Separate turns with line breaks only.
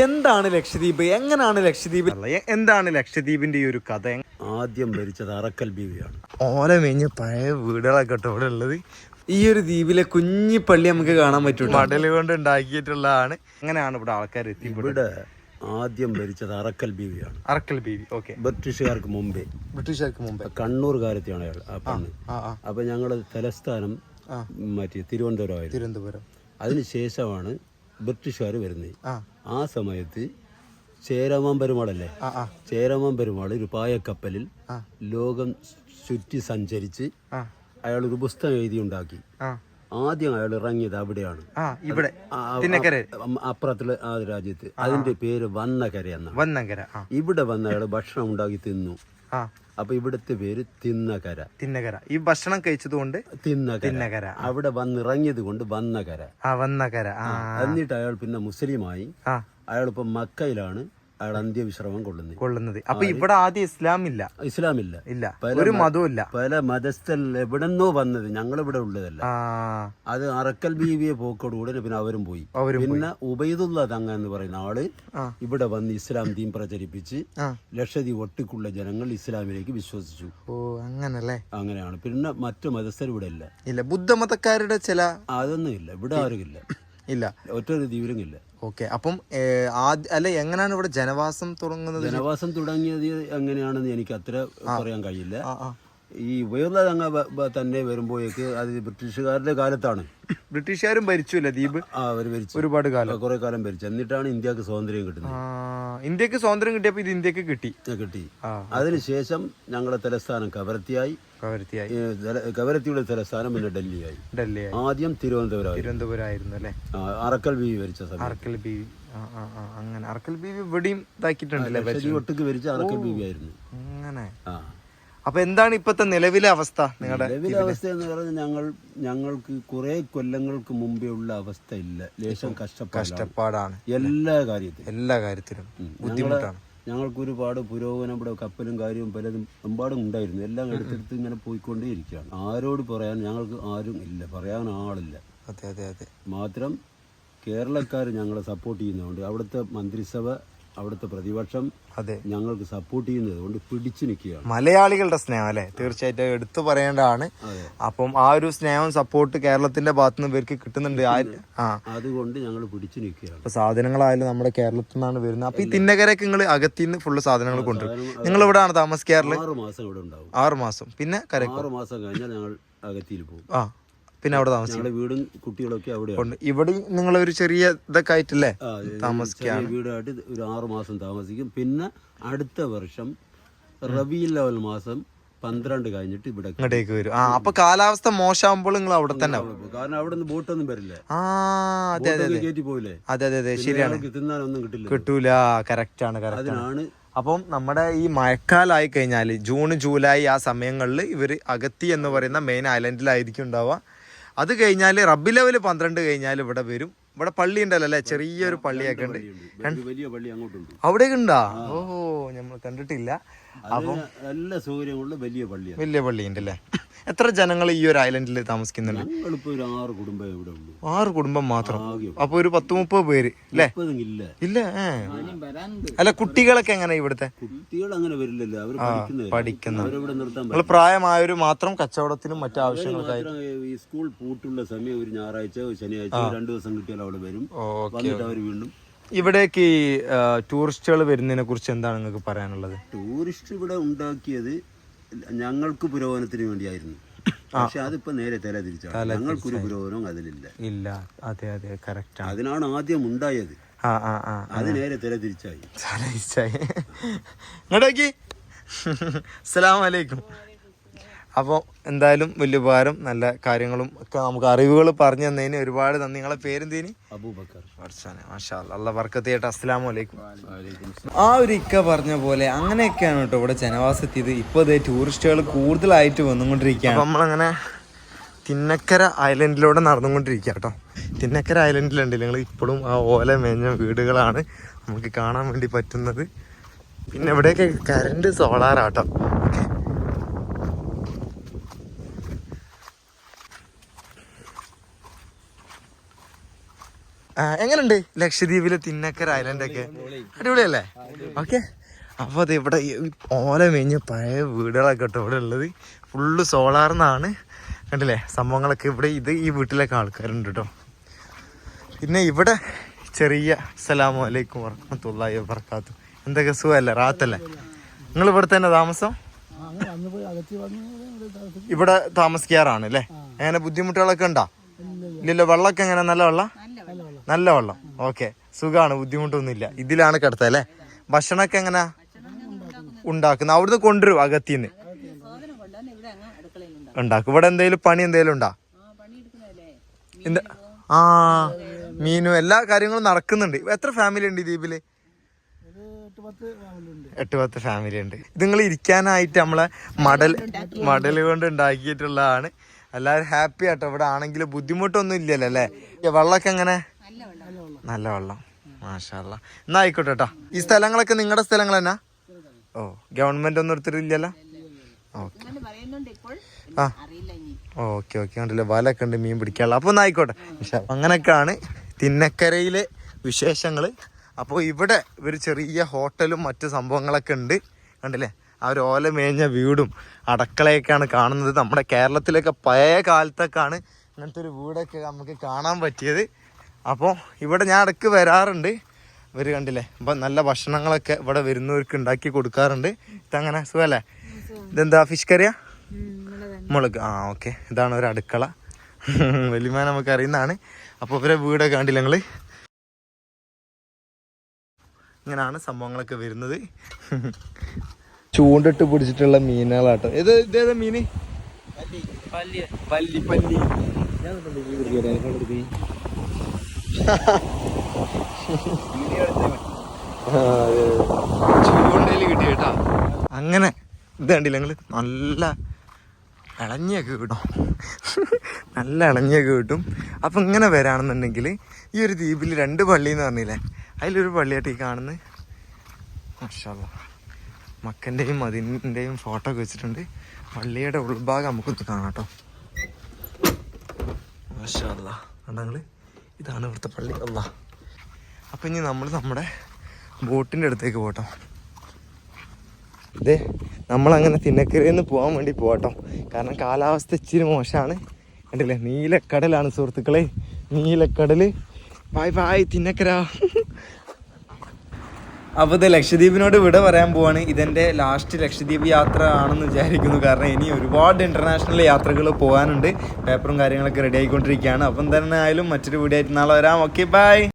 എന്താണ് ലക്ഷദ്വീപ്? എങ്ങനെയാണ് ലക്ഷദ്വീപ്? എന്താണ് ലക്ഷദ്വീപിന്റെ ഈ ഒരു കഥ?
ആദ്യം ഭരിച്ചത് അറക്കൽ ബീവിയാണ്.
ഓല മേഞ്ഞ പഴയ വീടുകളൊക്കെ അവിടെ ഇവിടെ ഉള്ളത്. ഈ ഒരു ദ്വീപിലെ കുഞ്ഞി പള്ളി നമുക്ക് കാണാൻ പറ്റും മടൽ കൊണ്ട് ഉണ്ടാക്കിയിട്ടുള്ളതാണ്. എങ്ങനെയാണ് ഇവിടെ ആൾക്കാർ
ഇവിടെ? ആദ്യം ഭരിച്ചത് അറക്കൽ ബീവിയാണ്.
അറക്കൽ ബീവി ഓക്കെ.
ബ്രിട്ടീഷുകാർക്ക് മുമ്പേ.
ബ്രിട്ടീഷുകാർക്ക് മുമ്പേ.
അയാൾ പെണ്ണ്.
ആ ആ
അപ്പൊ ഞങ്ങളുടെ തലസ്ഥാനം
മറ്റേ
മാറ്റി തിരുവനന്തപുരമായിരുന്നു
തിരുവനന്തപുരം.
അതിനുശേഷമാണ് ബ്രിട്ടീഷുകാർ വരുന്നത്
ആ.
സമയത്ത് ചേരാമാൻ പെരുമാളല്ലേ? ചേരാമാൻ പെരുമാൾ ഒരു പായക്കപ്പലിൽ ലോകം ചുറ്റി സഞ്ചരിച്ച് അയാൾ ഒരു പുസ്തകം എഴുതി ഉണ്ടാക്കി. ആദ്യം അയാൾ ഇറങ്ങിയത് അവിടെയാണ്.
ഇവിടെ.
അപ്പുറത്തുള്ള ആ രാജ്യത്ത്. അതിന്റെ പേര് വന്നകര എന്നാണ്.
വന്നങ്കര
ഇവിടെ വന്ന് അയാൾ ഭക്ഷണം ഉണ്ടാക്കി തിന്നു. അപ്പൊ ഇവിടുത്തെ പേര് തിന്നകര.
തിന്നകര. ഈ ഭക്ഷണം കഴിച്ചത്
കൊണ്ട്
തിന്നകര.
അവിടെ വന്നിറങ്ങിയത് കൊണ്ട് വന്നകര.
ആ വന്നകര. ആ.
എന്നിട്ട് അയാൾ പിന്നെ മുസ്ലിമായി. അയാൾ ഇപ്പൊ മക്കയിലാണ്. അയാൾ അന്ത്യവിശ്രമം കൊള്ളുന്നത്.
കൊള്ളുന്നത്. അപ്പൊ ഇവിടെ ആദ്യം ഇസ്ലാം ഇല്ല.
ഇസ്ലാം
ഇല്ല.
ഇല്ല
ഒരു
മ-
മതവും ഇല്ല.
പല മതസ്ഥൽ എവിടെന്നോ വന്നത് ഞങ്ങളിവിടെ ഉള്ളതല്ല.
ആ.
അത് അറക്കൽ ബീവിയെ പോക്കോടുകൂടെ പിന്നെ അവരും പോയി. പിന്നെ ഉബൈദുള്ള തങ്ങ എന്ന് പറയുന്ന
ആൾ
ഇവിടെ വന്ന് ഇസ്ലാം ദീൻ പ്രചരിപ്പിച്ച് ലക്ഷദ്വീപ് ഒട്ടിക്കുള്ള ജനങ്ങൾ ഇസ്ലാമിലേക്ക് വിശ്വസിച്ചു.
ഓ അങ്ങനല്ലേ?
അങ്ങനെയാണ്. പിന്നെ മറ്റു മതസ്ഥർ ഇവിടെ ഇല്ല.
ഇല്ല. ബുദ്ധമതക്കാരുടെ ചില
അതൊന്നും ഇല്ല. ഇവിടെ ആരുമില്ല
ഇല്ല.
ഒറ്റൊരു ഒരു തീവ്രമില്ല.
ഓക്കെ. അപ്പം അല്ല എങ്ങനെയാണ് ഇവിടെ ജനവാസം തുടങ്ങുന്നത്?
ജനവാസം തുടങ്ങിയത് എങ്ങനെയാണെന്ന് എനിക്ക് അത്ര പറയാൻ കഴിയില്ല. ഈ ഉയർന്ന തങ്ങ വ- വ- തന്നെ വരുമ്പോഴേക്ക് അത് ബ്രിട്ടീഷുകാരുടെ കാലത്താണ്.
ബ്രിട്ടീഷുകാരും ഭരിച്ചില്ല ദ്വീപ്
ആ അവർ ഭരിച്ചു
ഒരുപാട് കാലം.
കുറെ കാലം ഭരിച്ചു എന്നിട്ടാണ് ഇന്ത്യയ്ക്ക് സ്വാതന്ത്ര്യം കിട്ടുന്നത്.
ഇന്ത്യയ്ക്ക് സ്വാതന്ത്ര്യം കിട്ടിയപ്പോ ഇത് ഇന്ത്യയ്ക്ക് കിട്ടി.
കിട്ടി. അതിനുശേഷം ഞങ്ങളുടെ തലസ്ഥാനം കവരത്തിയായി. കവരത്തിയുടെ തലസ്ഥാനം പിന്നെ ഡൽഹിയായി.
ഡൽഹി
ആദ്യം തിരുവനന്തപുരം
തിരുവനന്തപുരം ആയിരുന്നു അല്ലേ
അറക്കൽ ബീവി ഭരിച്ച സമയം.
അറക്കൽ ബീവി. ആ അങ്ങനെ. അറക്കൽ ബീവി ഇവിടെയും ഇതാക്കിയിട്ടുണ്ടല്ലേ
ഒട്ടുക്ക് ഭരിച്ച അറക്കൽ ബീവി ആയിരുന്നു
അങ്ങനെ.
ആ.
അപ്പൊ എന്താണ് ഇപ്പത്തെ നിലവിലെ അവസ്ഥ നിങ്ങളുടെ
നിലവിലെ അവസ്ഥ എന്ന് പറഞ്ഞാൽ ഞങ്ങൾ ഞങ്ങൾക്ക് കുറെ കൊല്ലങ്ങൾക്ക് മുമ്പേ ഉള്ള അവസ്ഥ ഇല്ല. ലേശം കഷ്ടപ്പാടാണ്.
കഷ്ടപ്പാടാണ്.
എല്ലാ കാര്യത്തിലും.
എല്ലാ കാര്യത്തിലും ബുദ്ധിമുട്ടാണ്.
ഞങ്ങൾക്ക് ഒരുപാട് പുരോഗമനം ഇവിടെ കപ്പലും കാര്യവും പലതും എമ്പാടും ഉണ്ടായിരുന്നു. എല്ലാം എടുത്തെടുത്ത് ഇങ്ങനെ പോയിക്കൊണ്ടേ ഇരിക്കുകയാണ് ആരോട് പറയാൻ ഞങ്ങൾക്ക് ആരും ഇല്ല. പറയാൻ ആളില്ല.
അതെ അതെ അതെ.
മാത്രം കേരളക്കാർ ഞങ്ങളെ സപ്പോർട്ട് ചെയ്യുന്നതുകൊണ്ട് അവിടുത്തെ മന്ത്രിസഭ അവിടുത്തെ പ്രതിപക്ഷം
അതെ.
ഞങ്ങൾക്ക് സപ്പോർട്ട് ചെയ്യുന്നത് കൊണ്ട് പിടിച്ചു നിൽക്കുകയാണ്.
മലയാളികളുടെ സ്നേഹം അല്ലെ? തീർച്ചയായിട്ടും എടുത്തു പറയേണ്ടതാണ്. അപ്പം ആ ഒരു സ്നേഹവും സപ്പോർട്ട് കേരളത്തിന്റെ ഭാഗത്തുനിന്ന് ഇവർക്ക് കിട്ടുന്നുണ്ട്.
അതുകൊണ്ട് ഞങ്ങൾ പിടിച്ചു നിൽക്കുകയാണ്.
സാധനങ്ങളായാലും നമ്മുടെ കേരളത്തിൽ നിന്നാണ് വരുന്നത്. അപ്പൊ ഈ തിന്നകരക്ക് നിങ്ങൾ അകത്തിന്ന് ഫുള്ള് സാധനങ്ങൾ കൊണ്ടുവരും. നിങ്ങൾ ഇവിടെയാണ് താമസിക്കാറുള്ളത്?
ആറ് മാസം ഇവിടെ ഉണ്ടാവും.
ആറ് മാസം. പിന്നെ കരക്ക്?
ആറ് മാസം കഴിഞ്ഞാൽ ഞങ്ങൾ അകത്തിയിൽ പോകും.
ആ. പിന്നെ അവിടെ താമസിക്കും.
ഞങ്ങളുടെ വീടും കുട്ടികളൊക്കെ അവിടെയാണ്.
ഇവിടെ നിങ്ങൾ ഒരു ചെറിയ ഇതൊക്കെ ആയിട്ടല്ലേ.
ചെറിയ വീടായിട്ട് ഒരു ആറു മാസം താമസിക്കും. പിന്നെ അടുത്ത വർഷം റവി ലെവൽ മാസം പന്ത്രണ്ട് കഴിഞ്ഞിട്ട് ഇവിടെ
ഇങ്ങോട്ടേക്ക് വരും. ആ അപ്പൊ കാലാവസ്ഥ മോശമാകുമ്പോൾ നിങ്ങൾ അവിടെ തന്നെ.
കാരണം അവിടെ നിന്ന് ബോട്ടൊന്നും വരില്ല.
ആ അതെ അതെ
കയറ്റി പോയില്ലേ?
അതെ അതെ അതെ. ശരിയാണ്.
തിന്നാനൊന്നും കിട്ടില്ല.
കിട്ടൂല. കറക്റ്റ് ആണ് കറക്റ്റ് ആണ്. അപ്പം നമ്മുടെ ഈ മഴക്കാലമായി കഴിഞ്ഞാൽ ജൂൺ ജൂലൈ ആ സമയങ്ങളിൽ ഇവർ അഗത്തി എന്ന് പറയുന്ന മെയിൻ ഐലൻഡിലായിരിക്കും ഉണ്ടാവുക. അത് കഴിഞ്ഞാൽ റബ്ബി ലെവൽ പന്ത്രണ്ട് കഴിഞ്ഞാൽ ഇവിടെ വരും. ഇവിടെ പള്ളി ഉണ്ടല്ലോ അല്ലേ? ചെറിയൊരു പള്ളിയൊക്കെ ഉണ്ട്.
വലിയ- പള്ളി അങ്ങോട്ടുണ്ട്.
അവിടെയൊക്കെ ഉണ്ടാ? ഓ നമ്മൾ കണ്ടിട്ടില്ല.
അപ്പം നല്ല സൗകര്യമുള്ള വലിയ പള്ളി
വലിയ പള്ളി ഉണ്ട് അല്ലേ എത്ര ജനങ്ങൾ ഈ ഒരു ഐലൻഡിൽ താമസിക്കുന്നുണ്ട്?
ഞങ്ങളിപ്പോ ഒരു ആറ് കുടുംബം ഇവിടെ ഉള്ളൂ.
ആറ് കുടുംബം മാത്രം? അപ്പൊ ഒരു പത്ത് മുപ്പത് പേര് അല്ലേ?
ഇല്ല
ഇല്ല ഏ. അല്ല കുട്ടികളൊക്കെ എങ്ങനെ ഇവിടുത്തെ?
കുട്ടികൾ അങ്ങനെ വരില്ലല്ലോ അവർ പഠിക്കുന്നത്
പഠിക്കുന്നത്
അവരിവിടെ നിർത്താൻ
നിങ്ങൾ പ്രായമായവര് മാത്രം കച്ചവടത്തിനും മറ്റു ആവശ്യങ്ങൾക്കായി
മാത്രം ഈ സ്കൂൾ പൂട്ടുള്ള സമയം ഒരു ഞായറാഴ്ച ഒരു ശനിയാഴ്ച രണ്ടു ദിവസം കിട്ടിയാൽ അവിടെ വരും.
ഓക്കെ.
വന്നിട്ട് അവർ വീണ്ടും
ഇവിടേക്ക് ടൂറിസ്റ്റുകൾ വരുന്നതിനെ കുറിച്ച് എന്താണ് നിങ്ങൾക്ക് പറയാനുള്ളത്?
ടൂറിസ്റ്റ് ഇവിടെ ഉണ്ടാക്കിയത് ഞങ്ങൾക്ക് പുരോഗമനത്തിന് വേണ്ടിയായിരുന്നു. പക്ഷെ അതിപ്പോ നേരെ തല തിരിച്ചാണ് ഞങ്ങൾക്കൊരു പുരോഗമനം അതിലില്ല.
ഇല്ല. അതെ അതെ. കറക്റ്റ്
അതിനാണ് ആദ്യം ഉണ്ടായത്. അത് നേരെ തല തിരിച്ചായി.
സലഹിച്ചായി ഇങ്ങോട്ടേക്ക്. അപ്പോൾ എന്തായാലും വലിയ ഉപകാരം നല്ല കാര്യങ്ങളും ഒക്കെ നമുക്ക് അറിവുകൾ പറഞ്ഞു തന്നതിന് ഒരുപാട് നന്ദി. നിങ്ങളെ പേരെന്തേനി?
അബൂബക്കർ.
അസ്സലാമു അലൈക്കും. ആ ഒരു ഇക്ക പറഞ്ഞ പോലെ അങ്ങനെയൊക്കെയാണ് കേട്ടോ ഇവിടെ ജനവാസത്തിയത് ഇപ്പോൾ ഇതേ ടൂറിസ്റ്റുകൾ കൂടുതലായിട്ട് വന്നുകൊണ്ടിരിക്കുകയാണ്. അപ്പം നമ്മളങ്ങനെ തിന്നക്കര ഐലൻഡിലൂടെ നടന്നുകൊണ്ടിരിക്കുക കേട്ടോ. തിന്നക്കര ഐലൻഡിലുണ്ട് നിങ്ങൾ ഇപ്പോഴും ആ ഓല മേഞ്ഞ വീടുകളാണ് നമുക്ക് കാണാൻ വേണ്ടി പറ്റുന്നത്. പിന്നെ ഇവിടെയൊക്കെ കറണ്ട് സോളാറാട്ടോ എങ്ങനുണ്ട്? ലക്ഷദ്വീപിലെ തിന്നക്കര ഐലൻഡ് ഒക്കെ? അടിപൊളിയല്ലേ? ഓക്കെ അപ്പോൾ അത് ഇവിടെ ഓല മേഞ്ഞ പഴയ വീടുകളൊക്കെ കേട്ടോ ഇവിടെ ഉള്ളത്. ഫുള്ള് സോളാർന്നാണ് കണ്ടില്ലേ? സംഭവങ്ങളൊക്കെ ഇവിടെ ഇത് ഈ വീട്ടിലൊക്കെ ആൾക്കാരുണ്ട് കേട്ടോ. പിന്നെ ഇവിടെ ചെറിയ അസ്സലാമു അലൈക്കും വറഹമത്തുള്ളാഹി വബർക്കാത്തു എന്തൊക്കെ സുഖമല്ലേ? റാത്തല്ലേ നിങ്ങൾ ഇവിടെ തന്നെ താമസം? ഇവിടെ താമസിക്കാറാണ് അല്ലേ അങ്ങനെ ബുദ്ധിമുട്ടുകളൊക്കെ ഉണ്ടോ? ഇല്ലല്ലോ വെള്ളമൊക്കെ എങ്ങനെ നല്ല വെള്ളം? നല്ല വെള്ളം. ഓക്കെ സുഖാണ് ബുദ്ധിമുട്ടൊന്നുമില്ല. ഇതിലാണ് കിടത്തത് അല്ലേ? ഭക്ഷണമൊക്കെ എങ്ങനെ? ഉണ്ടാക്കുന്ന അവിടുന്ന് കൊണ്ടുവരും അകത്തിന്ന്. ഉണ്ടാക്കും. ഇവിടെ എന്തെങ്കിലും പണി എന്തെങ്കിലും ഉണ്ടാ? ആ മീനും എല്ലാ കാര്യങ്ങളും നടക്കുന്നുണ്ട്. എത്ര ഫാമിലി ഉണ്ട് ഈ ദ്വീപിൽ? എട്ട് പത്ത് ഫാമിലി ഉണ്ട്. ഇത് നിങ്ങൾ ഇരിക്കാനായിട്ട് നമ്മളെ മടൽ മടൽ കൊണ്ട് ഉണ്ടാക്കിയിട്ടുള്ളതാണ്. എല്ലാവരും ഹാപ്പി ആട്ടോ. ഇവിടെ ആണെങ്കിൽ ബുദ്ധിമുട്ടൊന്നും ഇല്ലല്ലോ അല്ലേ? വെള്ളമൊക്കെ എങ്ങനെ? നല്ല വെള്ളം. മാഷാല്ല എന്നാ ആയിക്കോട്ടെ കേട്ടോ ഈ സ്ഥലങ്ങളൊക്കെ നിങ്ങളുടെ സ്ഥലങ്ങൾ തന്നെ? ഓ ഗവൺമെന്റ് ഒന്നും എടുത്തിട്ടില്ലല്ലോ? ഓക്കെ. ആ. Okay okay. ഉണ്ടല്ലോ വലൊക്കെ ഉണ്ട് മീൻ പിടിക്കാനുള്ള. അപ്പോൾ ഒന്ന് ആയിക്കോട്ടെ. ഇൻഷാ അല്ലാ. അങ്ങനെയൊക്കെയാണ് തിന്നക്കരയിലെ വിശേഷങ്ങൾ അപ്പോൾ ഇവിടെ ഒരു ചെറിയ ഹോട്ടലും മറ്റു സംഭവങ്ങളൊക്കെ ഉണ്ട്. കണ്ടില്ലേ? ആ ഒരു ഓല മേഞ്ഞ വീടും അടക്കളയൊക്കെയാണ് കാണുന്നത്. നമ്മുടെ കേരളത്തിലൊക്കെ പഴയ കാലത്തൊക്കെയാണ് ഇങ്ങനത്തെ ഒരു വീടൊക്കെ നമുക്ക് കാണാൻ പറ്റിയത്. അപ്പോൾ ഇവിടെ ഞാൻ ഇടയ്ക്ക് വരാറുണ്ട്. ഇവർ കണ്ടില്ലേ? അപ്പം നല്ല ഭക്ഷണങ്ങളൊക്കെ ഇവിടെ വരുന്നവർക്ക് ഉണ്ടാക്കി കൊടുക്കാറുണ്ട്. ഇതങ്ങനെ സുഖമല്ലേ ഇതെന്താ ഫിഷ് കറിയാ? മുളക്. ആ ഓക്കെ. ഇതാണ് ഒരു അടുക്കള. വലിയമാൻ നമുക്ക് അറിയുന്നതാണ്. അപ്പോൾ ഇവരെ വീടൊക്കെ കണ്ടില്ല ഞങ്ങൾ ഇങ്ങനെയാണ് സംഭവങ്ങളൊക്കെ വരുന്നത്. ചൂണ്ടിട്ട് പിടിച്ചിട്ടുള്ള മീനുകളാട്ടോ. ഇത് ഇതേതാ മീന്? പല്ലി. പല്ലി. കിട്ടി അങ്ങനെ ഇത് കണ്ടില്ല ഞങ്ങൾ നല്ല ഇളഞ്ഞൊക്കെ കിട്ടും. നല്ല ഇളഞ്ഞൊക്കെ കിട്ടും. അപ്പം ഇങ്ങനെ വരാണെന്നുണ്ടെങ്കിൽ ഈ ഒരു ദ്വീപിൽ രണ്ട് പള്ളി എന്ന് പറഞ്ഞില്ലേ? അതിലൊരു പള്ളിയായിട്ട് ഈ കാണുന്നത് മാഷാല്ലാ. മക്കന്റെയും മതിന്റെയും ഫോട്ടോ ഒക്കെ വെച്ചിട്ടുണ്ട്. പള്ളിയുടെ ഉൾഭാഗം നമുക്കൊന്ന് കാണാം കേട്ടോ. മാഷാല്ല. കണ്ടങ്ങൾ ഇതാണ് ഇവിടുത്തെ പള്ളി. അല്ല അപ്പം ഇനി നമ്മൾ നമ്മുടെ ബോട്ടിന്റെ അടുത്തേക്ക് പോട്ടോ ഇതേ നമ്മളങ്ങനെ തിന്നക്കരയിൽ നിന്ന് പോകാൻ വേണ്ടി പോകട്ടോ. കാരണം കാലാവസ്ഥ ഇച്ചിരി മോശമാണ്. കണ്ടില്ലേ? നീലക്കടലാണ് സുഹൃത്തുക്കളെ. നീലക്കടൽ ബായ് ബായ് തിന്നക്കര. അപ്പോൾ ഇത് ലക്ഷദ്വീപിനോട് വിട പറയാൻ പോവാണ്. ഇതെന്റെ ലാസ്റ്റ് ലക്ഷദ്വീപ് യാത്ര ആണെന്ന് വിചാരിക്കുന്നു. കാരണം ഇനി ഒരുപാട് ഇന്റർനാഷണൽ യാത്രകൾ പോകാനുണ്ട് പേപ്പറും കാര്യങ്ങളൊക്കെ റെഡി ആയിക്കൊണ്ടിരിക്കുകയാണ്. അപ്പം തന്നെ ആയാലും മറ്റൊരു വീഡിയോ ആയിട്ട് നാളെ വരാം. Okay bye